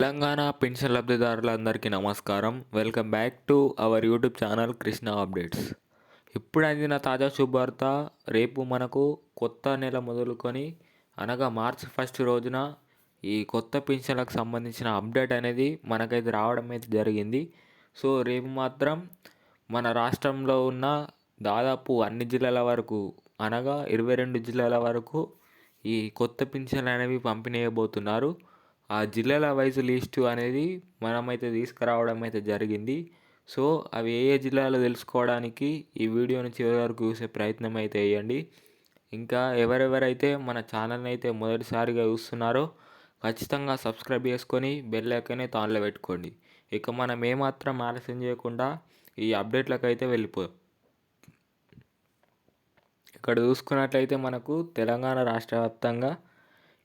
Telangana pension లబ్ధిదారులందరికీ నమస్కారం. Welcome back to our YouTube channel Krishna updates. ఇప్పుడు అందిన తాజా శుభార్త రేపు మనకు కొత్త నెల మొదలుకొని అనగా మార్చ్ ఫస్ట్ రోజున ఈ కొత్త పెన్షన్లకు సంబంధించిన అప్డేట్ అనేది మనకైతే రావడం అయితే జరిగింది. సో రేపు మాత్రం మన రాష్ట్రంలో ఉన్న దాదాపు అన్ని జిల్లాల వరకు అనగా ఇరవై రెండు జిల్లాల వరకు ఈ కొత్త పెన్షన్లు అనేవి పంపిణీ చేయబోతున్నారు. ఆ జిల్లాల వైజ్ లిస్టు అనేది మనమైతే తీసుకురావడం అయితే జరిగింది. సో అవి ఏ ఏ జిల్లాలో తెలుసుకోవడానికి ఈ వీడియోని చివరి వరకు చూసే ప్రయత్నం అయితే వేయండి ఇంకా ఎవరెవరైతే మన ఛానల్ని అయితే మొదటిసారిగా చూస్తున్నారో ఖచ్చితంగా సబ్స్క్రైబ్ చేసుకొని బెల్ అయితే ఆన్లో పెట్టుకోండి. ఇక మనం ఏమాత్రం ఆలస్యం చేయకుండా ఈ అప్డేట్లకు అయితే వెళ్ళిపో ఇక్కడ చూసుకున్నట్లయితే మనకు తెలంగాణ రాష్ట్ర వ్యాప్తంగా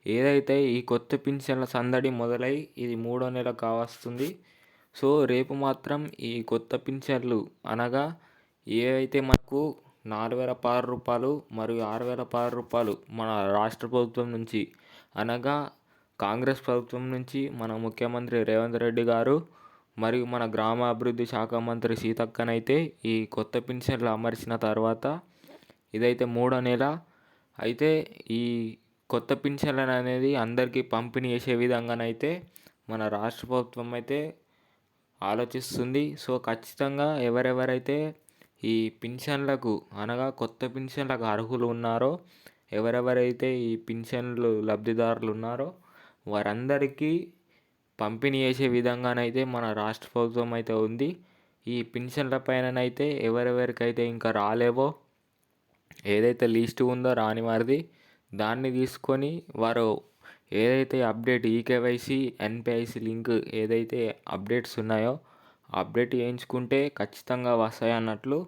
ఏదైతే ఈ కొత్త పింఛన్ల సందడి మొదలై ఇది మూడో నెల కావస్తుంది సో రేపు మాత్రం ఈ కొత్త పింఛన్లు అనగా ఏవైతే మనకు నాలుగు వేల పదహారు రూపాయలు మరియు ఆరు వేల పదహారు రూపాయలు మన రాష్ట్ర ప్రభుత్వం నుంచి అనగా కాంగ్రెస్ ప్రభుత్వం నుంచి మన ముఖ్యమంత్రి రేవంత్ రెడ్డి గారు మరియు మన గ్రామాభివృద్ధి శాఖ మంత్రి సీతక్కనైతే ఈ కొత్త పింఛన్లు అమర్చిన తర్వాత ఇదైతే మూడో నెల. అయితే ఈ కొత్త పింఛన్లను అనేది అందరికీ పంపిణీ చేసే విధంగానైతే మన రాష్ట్ర ప్రభుత్వం అయితే ఆలోచిస్తుంది. సో ఖచ్చితంగా ఎవరెవరైతే ఈ పింఛన్లకు అనగా కొత్త పింఛన్లకు అర్హులు ఉన్నారో ఎవరెవరైతే ఈ పింఛన్లు లబ్ధిదారులు ఉన్నారో వారందరికీ పంపిణీ చేసే విధంగానైతే మన రాష్ట్ర ప్రభుత్వం అయితే ఉంది. ఈ పింఛన్ల పైననైతే ఎవరెవరికైతే ఇంకా రాలేవో ఏదైతే లీస్ట్ ఉందో రాని వారిది దాన్ని తీసుకొని వారు ఏదైతే అప్డేట్ ఈకేవైసీ ఎన్పిఐసి లింక్ ఏదైతే అప్డేట్స్ ఉన్నాయో అప్డేట్ చేయించుకుంటే ఖచ్చితంగా వస్తాయి అన్నట్లు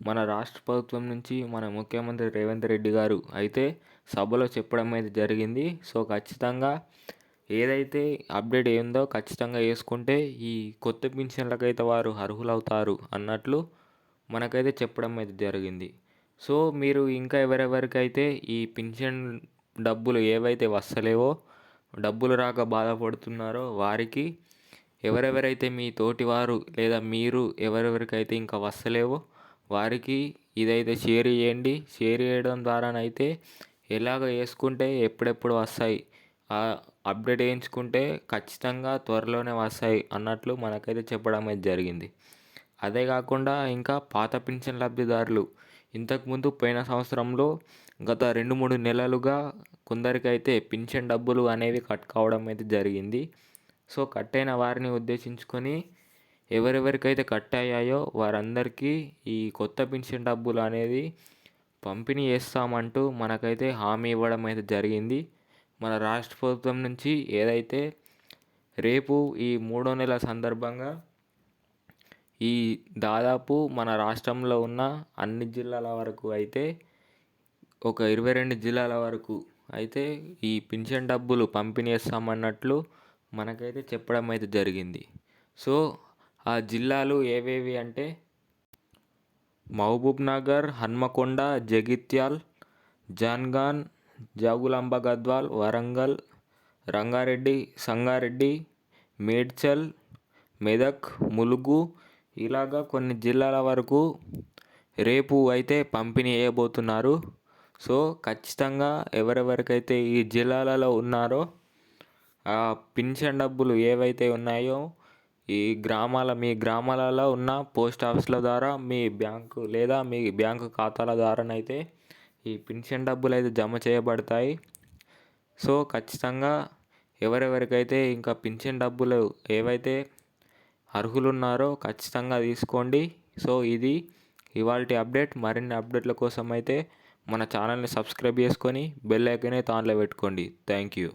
మన రాష్ట్ర ప్రభుత్వం నుంచి మన ముఖ్యమంత్రి రేవంత్ రెడ్డి గారు అయితే సభలో చెప్పడం అయితే జరిగింది. సో ఖచ్చితంగా ఏదైతే అప్డేట్ ఏందో ఖచ్చితంగా వేసుకుంటే ఈ కొత్త పింఛన్లకైతే వారు అర్హులవుతారు అన్నట్లు మనకైతే చెప్పడం అయితే జరిగింది. సో మీరు ఇంకా ఎవరెవరికైతే ఈ పింఛన్ డబ్బులు ఏవైతే వస్తలేవో డబ్బులు రాక బాధపడుతున్నారో వారికి ఎవరెవరైతే మీ తోటివారు లేదా మీరు ఎవరెవరికైతే ఇంకా వస్తలేవో వారికి ఇదైతే షేర్ చేయండి. షేర్ చేయడం ద్వారానైతే ఎలాగ వేసుకుంటే ఎప్పుడెప్పుడు వస్తాయి అప్డేట్ వేయించుకుంటే ఖచ్చితంగా త్వరలోనే వస్తాయి అన్నట్లు మనకైతే చెప్పడం అయితే జరిగింది. అదే కాకుండా ఇంకా పాత పింఛన్ లబ్ధిదారులు ఇంతకుముందు పోయిన సంవత్సరంలో గత రెండు మూడు నెలలుగా కొందరికైతే పింఛన్ డబ్బులు అనేవి కట్ కావడం అయితే జరిగింది. సో కట్ అయిన వారిని ఉద్దేశించుకొని ఎవరెవరికైతే కట్ అయ్యాయో వారందరికీ ఈ కొత్త పింఛన్ డబ్బులు అనేది పంపిణీ చేస్తామంటూ మనకైతే హామీ ఇవ్వడం అయితే జరిగింది. మన రాష్ట్ర ప్రభుత్వం నుంచి ఏదైతే రేపు ఈ మూడో నెల సందర్భంగా ఈ దాదాపు మన రాష్ట్రంలో ఉన్న అన్ని జిల్లాల వరకు అయితే ఒక ఇరవై రెండు జిల్లాల వరకు అయితే ఈ పింఛన్ డబ్బులు పంపిణీ చేస్తామన్నట్లు మనకైతే చెప్పడం అయితే జరిగింది. సో ఆ జిల్లాలు ఏవేవి అంటే మహబూబ్ నగర్ హన్మకొండ జగిత్యాల్ జాన్గాన్ జాగులాంబ గద్వాల్ వరంగల్ రంగారెడ్డి సంగారెడ్డి మేడ్చల్ మెదక్ ములుగు ఇలాగా కొన్ని జిల్లాల వరకు రేపు అయితే పంపిణీ చేయబోతున్నారు. సో ఖచ్చితంగా ఎవరెవరికైతే ఈ జిల్లాలలో ఉన్నారో ఆ పింఛన్ డబ్బులు ఏవైతే ఉన్నాయో ఈ గ్రామాల మీ గ్రామాలలో ఉన్న పోస్ట్ ఆఫీసుల ద్వారా మీ బ్యాంకు లేదా మీ బ్యాంకు ఖాతాల ద్వారానైతే ఈ పింఛన్ డబ్బులు అయితే జమ చేయబడతాయి. సో ఖచ్చితంగా ఎవరెవరికైతే ఇంకా పింఛన్ డబ్బులు ఏవైతే అర్హులు ఉన్నారో ఖచ్చితంగా తీసుకోండి. సో ఇది ఇవాళ అప్డేట్. మరిన్ని అప్డేట్ల కోసం అయితే మన ఛానల్ని సబ్స్క్రైబ్ చేసుకొని బెల్ ఐకనే తాన్లో పెట్టుకోండి. Thank you.